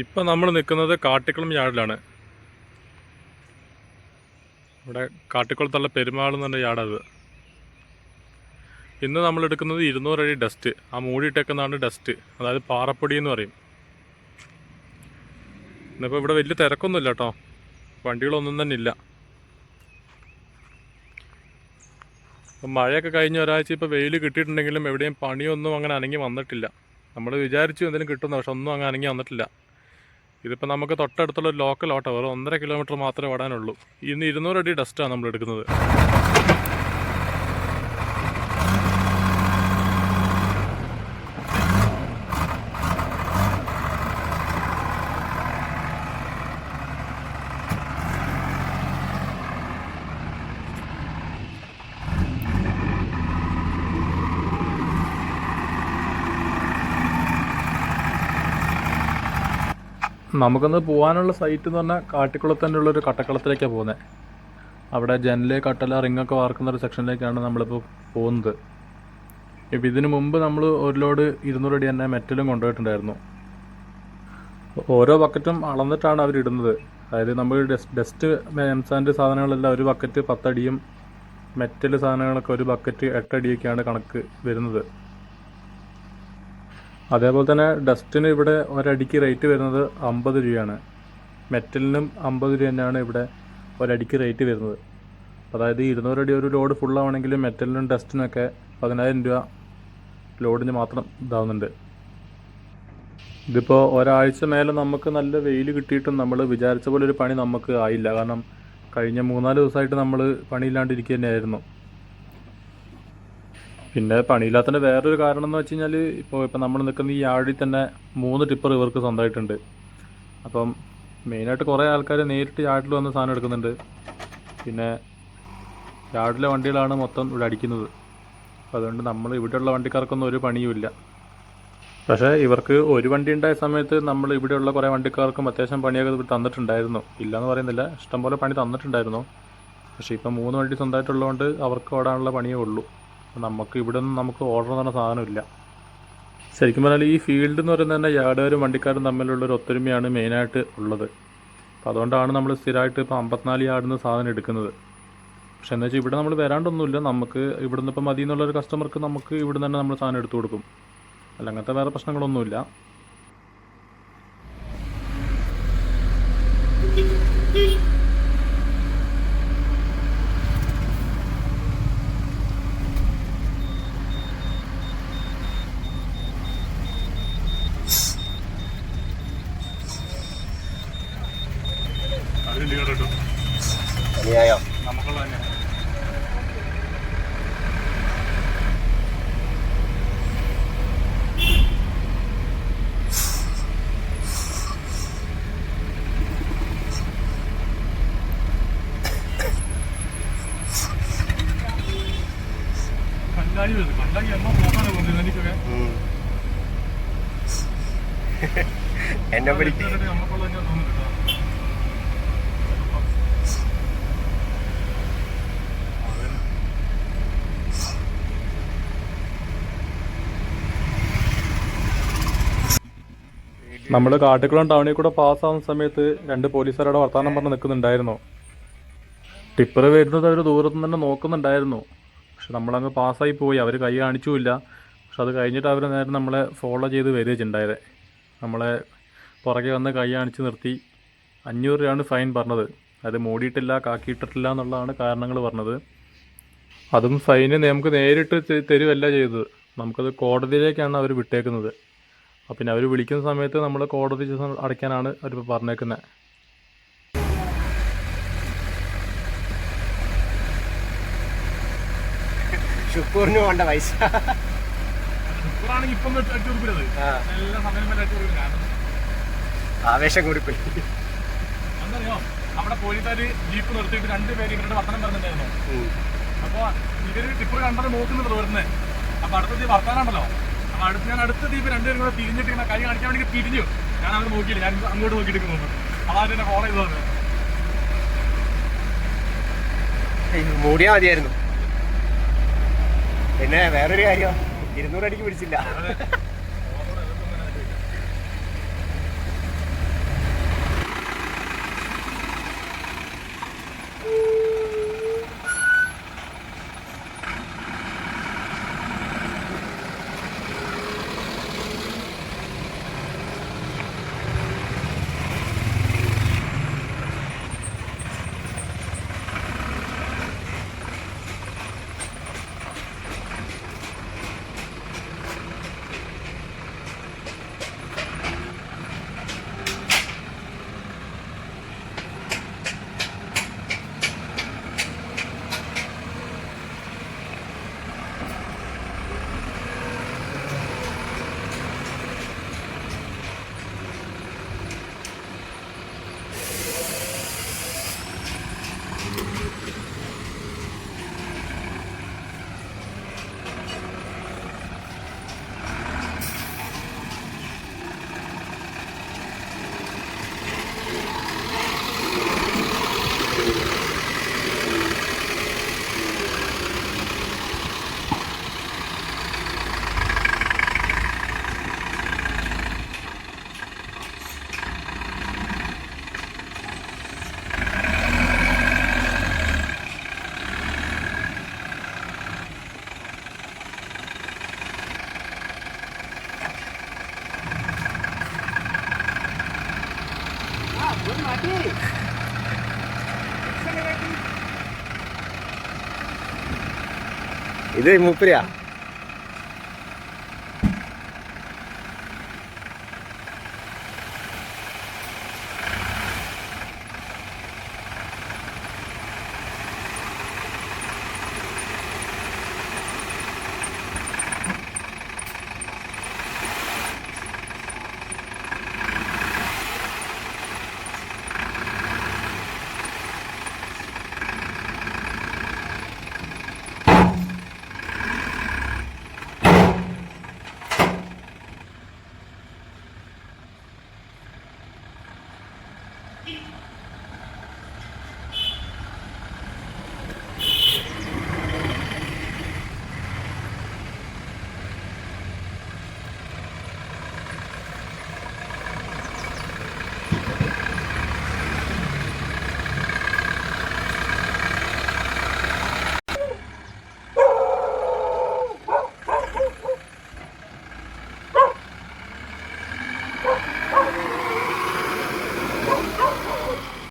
ഇപ്പം നമ്മൾ നിൽക്കുന്നത് കാട്ടിക്കുളം യാർഡിലാണ്. ഇവിടെ കാട്ടിക്കുളത്തുള്ള പെരുമാൾ എന്ന് പറഞ്ഞ യാർഡത് ഇന്ന് നമ്മൾ എടുക്കുന്നത് ഇരുന്നൂറ് അടി ഡസ്റ്റ്. ആ മൂടിയിട്ടേക്കുന്നതാണ് ഡസ്റ്റ്. അതായത് പാറപ്പൊടി എന്ന് പറയും. ഇന്നിപ്പോൾ ഇവിടെ വലിയ തിരക്കൊന്നുമില്ല കേട്ടോ. വണ്ടികളൊന്നും തന്നെ ഇല്ല. ഇപ്പം മഴയൊക്കെ കഴിഞ്ഞ ഒരാഴ്ച ഇപ്പോൾ വെയിൽ കിട്ടിയിട്ടുണ്ടെങ്കിലും എവിടെയും പണിയൊന്നും അങ്ങനെ അനങ്ങി വന്നിട്ടില്ല. നമ്മൾ വിചാരിച്ചു എന്തെങ്കിലും കിട്ടുന്നു പക്ഷെ ഒന്നും അങ്ങനെ അനങ്ങി വന്നിട്ടില്ല. ഇതിപ്പോൾ നമുക്ക് തൊട്ടടുത്തുള്ള ലോക്കൽ ഓട്ടോ വെറും ഒന്നര കിലോമീറ്റർ മാത്രമേ ഓടാനുള്ളൂ. ഇന്ന് ഇരുന്നൂറ് അടി ഡസ്റ്റാണ് നമ്മൾ എടുക്കുന്നത് നമുക്കൊന്ന് പോകാനുള്ള സൈറ്റ് എന്ന് പറഞ്ഞാൽ കാട്ടിക്കുളത്തന്നെ ഉള്ളൊരു കട്ടക്കുളത്തിലേക്കാണ് പോകുന്നത് അവിടെ ജനൽ കട്ടല റിങ്ങൊക്കെ വാർക്കുന്ന ഒരു സെക്ഷനിലേക്കാണ് നമ്മളിപ്പോൾ പോകുന്നത്. ഇപ്പം ഇതിനു മുമ്പ് നമ്മൾ ഒരു ലോഡ് ഇരുന്നൂറ് അടി തന്നെ മെറ്റലും കൊണ്ടുപോയിട്ടുണ്ടായിരുന്നു. ഓരോ ബക്കറ്റും അളന്നിട്ടാണ് അവരിടുന്നത് അതായത് നമ്മൾ ഡസ്റ്റ് എംസാൻഡ് സാധനങ്ങളെല്ലാം ഒരു ബക്കറ്റ് പത്തടിയും മെറ്റൽ സാധനങ്ങളൊക്കെ ഒരു ബക്കറ്റ് എട്ടടിയൊക്കെയാണ് കണക്ക് വരുന്നത്. അതേപോലെ തന്നെ ഡസ്റ്റിന് ഇവിടെ ഒരടിക്ക് റേറ്റ് വരുന്നത് അമ്പത് രൂപയാണ്. മെറ്റലിനും അമ്പത് രൂപ തന്നെയാണ് ഇവിടെ ഒരടിക്ക് റേറ്റ് വരുന്നത്. അതായത് ഇരുന്നൂറ് അടി ഒരു ലോഡ് ഫുള്ളാവണമെങ്കിൽ മെറ്റലിനും ഡസ്റ്റിനൊക്കെ പതിനായിരം രൂപ ലോഡിന് മാത്രം ഇതാവുന്നുണ്ട്. ഇതിപ്പോൾ ഒരാഴ്ച മേലെ നമുക്ക് നല്ല വെയിൽ കിട്ടിയിട്ടും നമ്മൾ വിചാരിച്ച പോലെ ഒരു പണി നമുക്ക് ആയില്ല. കാരണം കഴിഞ്ഞ മൂന്നാൽ ദിവസമായിട്ട് നമ്മൾ പണിയില്ലാണ്ടിരിക്കുക തന്നെയായിരുന്നു പിന്നെ പണിയില്ലാത്തതിന്റെ വേറൊരു കാരണം എന്ന് വെച്ച് കഴിഞ്ഞാൽ ഇപ്പോൾ ഇപ്പം നമ്മൾ നിൽക്കുന്ന ഈ യാർഡിൽ തന്നെ മൂന്ന് ടിപ്പർ ഇവർക്ക് സ്വന്തമായിട്ടുണ്ട്. അപ്പം മെയിനായിട്ട് കുറേ ആൾക്കാർ നേരിട്ട് യാർഡിൽ വന്ന് സാധനം എടുക്കുന്നുണ്ട്. പിന്നെ യാർഡിലെ വണ്ടികളാണ് മൊത്തം ഇവിടെ അടിക്കുന്നത്. അപ്പോൾ അതുകൊണ്ട് നമ്മൾ ഇവിടെയുള്ള വണ്ടിക്കാർക്കൊന്നും ഒരു പണിയുമില്ല. പക്ഷേ ഇവർക്ക് ഒരു വണ്ടി ഉണ്ടായ സമയത്ത് നമ്മൾ ഇവിടെയുള്ള കുറേ വണ്ടിക്കാർക്കും അത്യാവശ്യം പണിയൊക്കെ തന്നിട്ടുണ്ടായിരുന്നു. ഇല്ലയെന്ന് പറയുന്നില്ല. ഇഷ്ടംപോലെ പണി തന്നിട്ടുണ്ടായിരുന്നു. പക്ഷേ ഇപ്പം മൂന്ന് വണ്ടി സ്വന്തമായിട്ടുള്ളതുകൊണ്ട് അവർക്ക് ഓടാനുള്ള പണിയേ ഉള്ളൂ. നമുക്ക് ഇവിടെ നിന്ന് നമുക്ക് ഓർഡർ പറഞ്ഞ സാധനമില്ല ശരിക്കും പറഞ്ഞാൽ ഈ ഫീൽഡ് എന്ന് പറയുന്നത് തന്നെ യാർഡുകാരും വണ്ടിക്കാരും തമ്മിലുള്ള ഒരു ഒത്തൊരുമയാണ് മെയിനായിട്ട് ഉള്ളത്. അപ്പോൾ അതുകൊണ്ടാണ് നമ്മൾ സ്ഥിരമായിട്ട് ഇപ്പോൾ അമ്പത്തിനാല് യാർഡിൽ നിന്ന് സാധനം എടുക്കുന്നത്. പക്ഷെ എന്താ വെച്ചാൽ ഇവിടെ നമ്മൾ വരാണ്ടൊന്നുമില്ല. നമുക്ക് ഇവിടെ നിന്ന് ഇപ്പോൾ മതി എന്നുള്ളൊരു കസ്റ്റമർക്ക് നമുക്ക് ഇവിടെ തന്നെ നമ്മൾ സാധനം എടുത്തു കൊടുക്കും. അല്ല അങ്ങനത്തെ വേറെ പ്രശ്നങ്ങളൊന്നുമില്ല. എന്നെ നമ്മൾ കാട്ടിക്കുളം ടൗണിൽ കൂടെ പാസ്സാവുന്ന സമയത്ത് രണ്ട് പോലീസുകാരുടെ വർത്തമാനം പറഞ്ഞ് നിൽക്കുന്നുണ്ടായിരുന്നു. ടിപ്പർ വരുന്നത് അവർ ദൂരത്തുനിന്ന് തന്നെ നോക്കുന്നുണ്ടായിരുന്നു. പക്ഷെ നമ്മളങ്ങ് പാസ്സായി പോയി. അവർ കൈ കാണിച്ചുമില്ല. പക്ഷെ അത് കഴിഞ്ഞിട്ട് അവർ നേരെ നമ്മളെ ഫോളോ ചെയ്ത് വരികയുണ്ടായത് നമ്മളെ പുറകെ വന്ന് കൈ കാണിച്ച് നിർത്തി. അഞ്ഞൂറ് രൂപയാണ് ഫൈൻ പറഞ്ഞത്. അത് മൂടിയിട്ടില്ല കാക്കിയിട്ടിട്ടില്ല എന്നുള്ളതാണ് കാരണങ്ങൾ പറഞ്ഞത്. അതും ഫൈന് നമുക്ക് നേരിട്ട് തരുവല്ല ചെയ്തത്. നമുക്കത് കോടതിയിലേക്കാണ് അവർ വിട്ടേക്കുന്നത്. അപ്പം പിന്നെ അവർ വിളിക്കുന്ന സമയത്ത് നമ്മൾ കോടതി അടയ്ക്കാനാണ് അവരിപ്പോൾ പറഞ്ഞേക്കുന്നത് ഷുക്കൂറിന് വേണ്ട പൈസ. ആവേശം കൂടി എന്തറിയോ അവിടെ പോലീസുകാര് ജീപ്പ് നിർത്തിയിട്ട് രണ്ടുപേര് ഇവരുടെ വർത്തനം പറഞ്ഞിട്ടുണ്ടായിരുന്നു. അപ്പൊ ഇവർ ടിപ്പ് കണ്ടത് നോക്കുന്നത് വരുന്നത് അപ്പൊ അടുത്ത തീ വർത്താനാണല്ലോ. അപ്പൊ അടുത്ത് ഞാൻ അടുത്ത തീപ്പ് രണ്ടുപേരും കൂടെ തിരിഞ്ഞിട്ട് ഇങ്ങനെ കൈ കാണിക്കാൻ വേണ്ടി തിരിഞ്ഞു. ഞാൻ അവിടെ നോക്കിയില്ല. ഞാൻ അങ്ങോട്ട് നോക്കിയിട്ട് നോക്കും. അതാണ് എന്നെ ഫോളോ ചെയ്തത്. മൂടിയാ മതിയായിരുന്നു. പിന്നെ വേറൊരു കാര്യം ഇരുന്നൂറ് അടിക്ക് പിടിച്ചില്ല. ഇത് മൂപ്പരിയാ.